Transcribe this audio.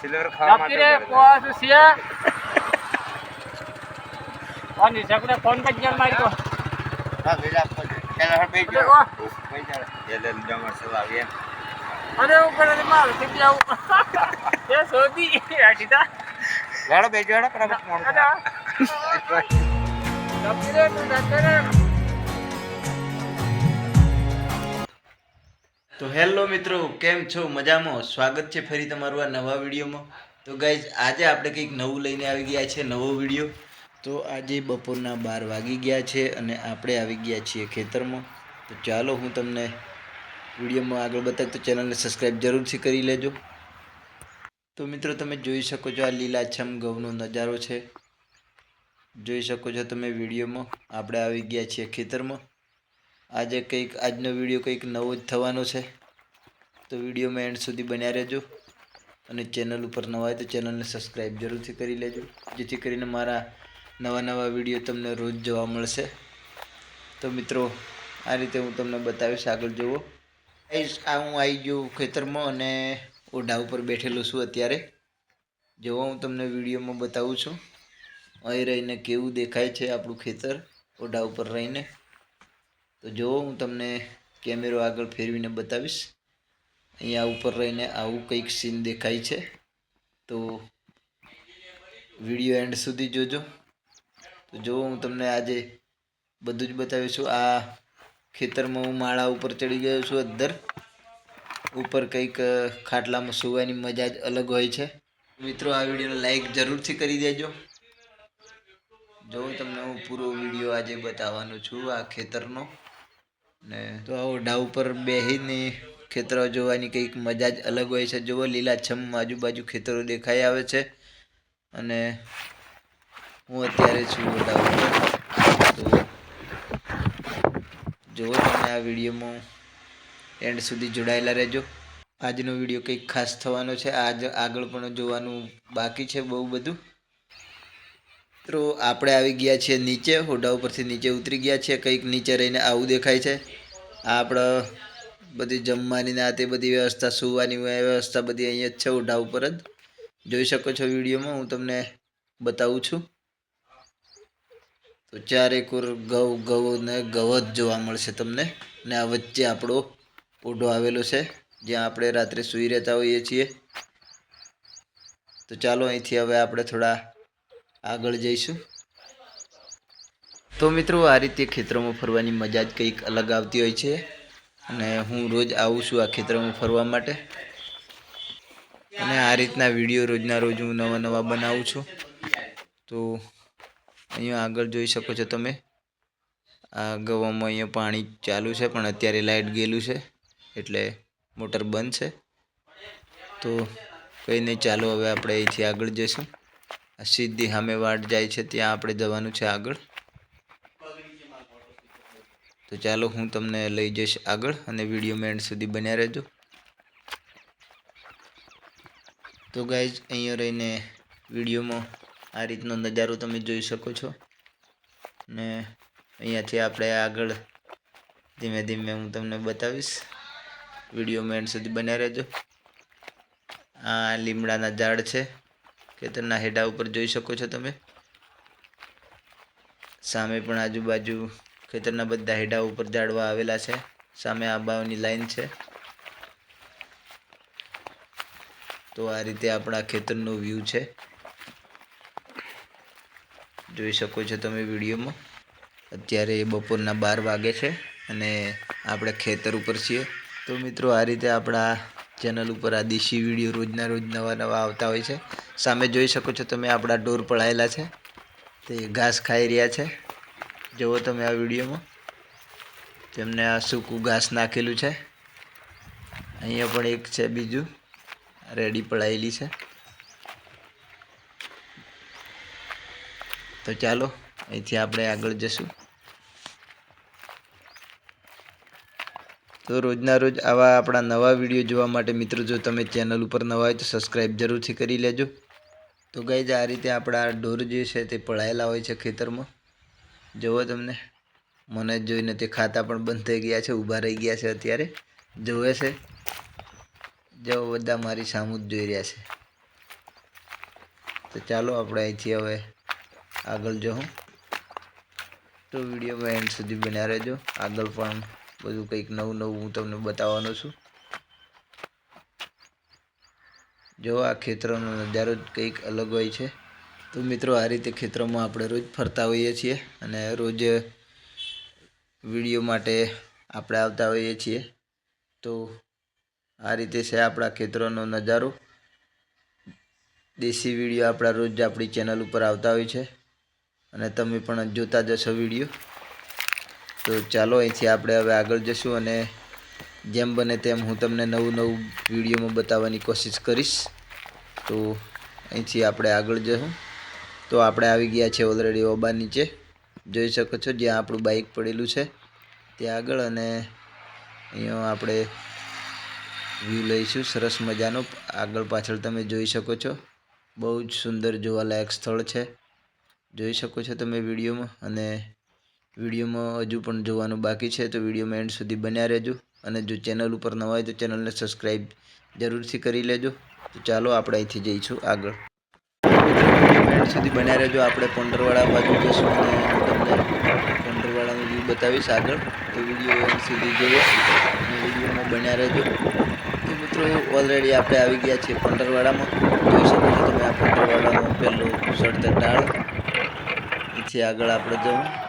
Silver ખાવા માટે રે. પોસ છે અને સકડે ફોન પર જન મારી તો હા, વેલા હવે બેસી અરે જાઓ. વાહ. બેસી જાઓ. એટલે ડમર સલાવી એમ. અરે ઉપરથી માર કે જાવ એ સોધી આટીતા લાડો બેસી જાઓ, ફટાફટ મોડું અરે. તું તો હેલો મિત્રો, કેમ છો? મજામાં? સ્વાગત છે ફરી તમારું આ નવા વિડીયોમાં. તો ગાઈઝ આજે આપણે કંઈક નવું લઈને આવી ગયા છે, નવો વીડિયો. તો આજે બપોરના બાર વાગી ગયા છે અને આપણે આવી ગયા છીએ ખેતરમાં. તો ચાલો હું તમને વિડીયોમાં આગળ બતાવું તો ચેનલને સબસ્ક્રાઈબ જરૂરથી કરી લેજો. તો મિત્રો, તમે જોઈ શકો છો આ લીલાછમ ઘઉંનો નજારો છે. જોઈ શકો છો તમે વિડીયોમાં. આપણે આવી ગયા છીએ ખેતરમાં. આજે કંઈક, આજનો વીડિયો કંઈક નવો જ થવાનો છે. તો વિડીયોમાં એન્ડ સુધી બન્યા રહેજો. અને ચેનલ ઉપર નવા હોય તો ચેનલને સબસ્ક્રાઈબ જરૂરથી કરી લેજો. જેથી કરીને મારા નવા નવા વીડિયો તમને રોજ જોવા મળશે. તો મિત્રો, આ રીતે હું તમને બતાવીશ આગળ જુઓ આ હું આવી ગયો ખેતરમાં અને ઓઢા ઉપર બેઠેલો છું અત્યારે. જેવો, હું તમને વિડીયોમાં બતાવું છું. અહીં રહીને કેવું દેખાય છે આપણું ખેતર, ઓઢા ઉપર રહીને. તો જો હું તમને કેમેરો આગળ ફેરવીને બતાવીશ. અહીંયા ઉપર રહીને આવું કંઈક સીન દેખાય છે. તો વીડિયો એન્ડ સુધી જોજો. તો જો હું તમને આજે બધું જ બતાવીશું આ ખેતરમાં હું માળા ઉપર ચડી ગયો છું અંદર. ઉપર કંઈક ખાટલામાં સુવાની મજા જ અલગ હોય છે. મિત્રો, આ વિડીયોને લાઈક જરૂરથી કરી દેજો. જો તમને હું પૂરો વીડિયો આજે બતાવવાનો છું આ ખેતરનો. ને તો આ ડા ઉપર બેહીને ખેતરો જોવાની કંઈક મજા જ અલગ હોય છે. જુઓ, લીલાછમ આજુબાજુ ખેતરો દેખાઈ આવે છે અને હું અત્યારે છું ડા ઉપર તો જુઓ, તમે આ વિડીયોમાં એન્ડ સુધી જોડાયેલા રહેજો. આજનો વીડિયો કંઈક ખાસ થવાનો છે. આજ આગળ પણ જોવાનું બાકી છે બહુ બધું. મિત્રો, આપણે આવી ગયા છીએ નીચે. હોડા ઉપરથી નીચે ઉતરી ગયા છીએ. કંઈક નીચે રહીને આવું દેખાય છે. આપણે બધી જમવાની ને આ તે બધી વ્યવસ્થા, સુવાની વ્યવસ્થા બધી અહીંયા જ છે ઉઢા ઉપર જ. જોઈ શકો છો વિડીયોમાં, હું તમને બતાવું છું. તો ચારે કોર ગૌ ગૌ ને જ જોવા મળશે તમને. ને આ વચ્ચે આપણો ઓઢો આવેલો છે, જ્યાં આપણે રાત્રે સૂઈ રહેતા હોઈએ છીએ. તો ચાલો અહીંથી હવે આપણે થોડા આગળ જઈશું. તો મિત્રો, આ રીતે ખેતરોમાં ફરવાની મજા જ કંઈક અલગ આવતી હોય છે. અને હું રોજ આવું છું આ ખેતરોમાં ફરવા માટે. અને આ રીતના વીડિયો રોજના રોજ હું નવા નવા બનાવું છું. તો અહીંયા આગળ જોઈ શકો છો તમે. આ ગવામાં અહીંયા પાણી ચાલુ છે, પણ અત્યારે લાઇટ ગયેલું છે, એટલે મોટર બંધ છે. તો કંઈ નહીં, ચાલો હવે આપણે અહીંથી આગળ જઈશું. આ સીધી સામે વાટ જાય છે, ત્યાં આપણે જવાનું છે આગળ. તો ચાલો હું તમને લઈ જઈશ આગળ અને વીડિયો એન્ડ સુધી બન્યા રહેજો. તો ગાઈઝ અહીંયા રહીને વિડીયોમાં આ રીતનો નજારો તમે જોઈ શકો છો. ને અહીંયાથી આપણે આગળ ધીમે ધીમે હું તમને બતાવીશ. વીડિયો એન્ડ સુધી બન્યા રહેજો. આ લીમડાના ઝાડ છે. ખેતરના હેડા ઉપર જોઈ શકો છો તમે. સામે પણ આજુબાજુ ખેતરના બધા હેડા ઉપર ઝાડવા આવેલા છે. સામે આંબાઓની લાઈન છે. તો આ રીતે આપણા ખેતરનો વ્યૂ છે. જોઈ શકો છો તમે વિડીયોમાં. અત્યારે બપોરના બાર વાગે છે અને આપણે ખેતર ઉપર છીએ. તો મિત્રો આ રીતે આપણા ચેનલ ઉપર આ દેશી વીડિયો રોજના રોજ નવા નવા આવતા હોય છે. સામે જોઈ શકો છો તમે આપણા ઢોર પડાયેલા છે. તે ઘાસ ખાઈ રહ્યા છે. જુઓ તમે આ વિડીયોમાં. તેમને આ સૂકું ઘાસ નાખેલું છે. અહીંયા પણ એક છે બીજું. રેડી પડાયેલી છે. તો ચાલો, અહીંથી આપણે આગળ જશું. તો રોજના રોજ આવા આપણા નવા વીડિયો જોવા માટે મિત્રો, જો તમે ચેનલ ઉપર નવા હોય તો સબસ્ક્રાઈબ જરૂરથી કરી લેજો. તો ગાઈઝ આ રીતે આપણા ઢોર જે છે તે પડાયેલા હોય છે ખેતરમાં. જુઓ તમને, મને જોઈને તે ખાતા પણ બંધ થઈ ગયા છે, ઊભા રહી ગયા છે અત્યારે. જોવે છે? જો બધા મારી સામું જ જોઈ રહ્યા છે. તો ચાલો આપણે અહીંથી હવે આગળ જવું તો વિડીયોમાં એન્ડ સુધી બન્યા રહેજો. આગળ પણ બધું કંઈક નવું નવું હું તમને બતાવવાનો છું. જો આ ખેતરનો નજારો જ કંઈક અલગ હોય છે. તો મિત્રો, આ રીતે ખેતરોમાં આપણે રોજ ફરતા હોઈએ છીએ અને રોજ વીડિયો માટે આપણે આવતા હોઈએ છીએ. તો આ રીતે છે આપણા ખેતરોનો નજારો. દેશી વીડિયો આપણા રોજ આપણી ચેનલ ઉપર આવતા હોય છે અને તમે પણ જોતા જશો વીડિયો. તો ચાલો અહીંથી આપણે હવે આગળ જશું અને જેમ બને તેમ હું તમને નવું નવું વિડીયોમાં બતાવવાની કોશિશ કરીશ. તો અહીંથી આપણે આગળ જશું. તો આપણે આવી ગયા છે ઓલરેડી ઓબા નીચે જોઈ શકો છો જ્યાં આપણું બાઇક પડેલું છે. ત્યાં આગળ અને અહીંયા આપણે વ્યૂ લઈશું. સરસ મજાનો. આગળ પાછળ તમે જોઈ શકો છો. બહુ જ સુંદર જોવાલાયક સ્થળ છે. જોઈ શકો છો તમે વિડીયોમાં. અને વિડીયોમાં હજુ પણ જોવાનું બાકી છે. તો વિડીયોમાં એન્ડ સુધી બન્યા રહેજો. અને જો ચેનલ ઉપર નવા હોય તો ચેનલને સબસ્ક્રાઈબ જરૂરથી કરી લેજો. તો ચાલો આપણે અહીંથી જઈશું આગળ. એન્ડ સુધી બન્યા રહેજો. આપણે પોંડરવાડા બાજુ જશું અને તમને પોંડરવાડાનો વ્યૂ બતાવીશ આગળ. તો વીડિયો એન્ડ સુધી જોવો અને વિડીયોમાં બન્યા રહેજો. તો મિત્રો ઓલરેડી આપણે આવી ગયા છીએ પંડરવાડામાં જોઈ શકો છો તમે આ પંડરવાડાનો પહેલો સડતર ટાળ પછી આગળ આપણે જવું.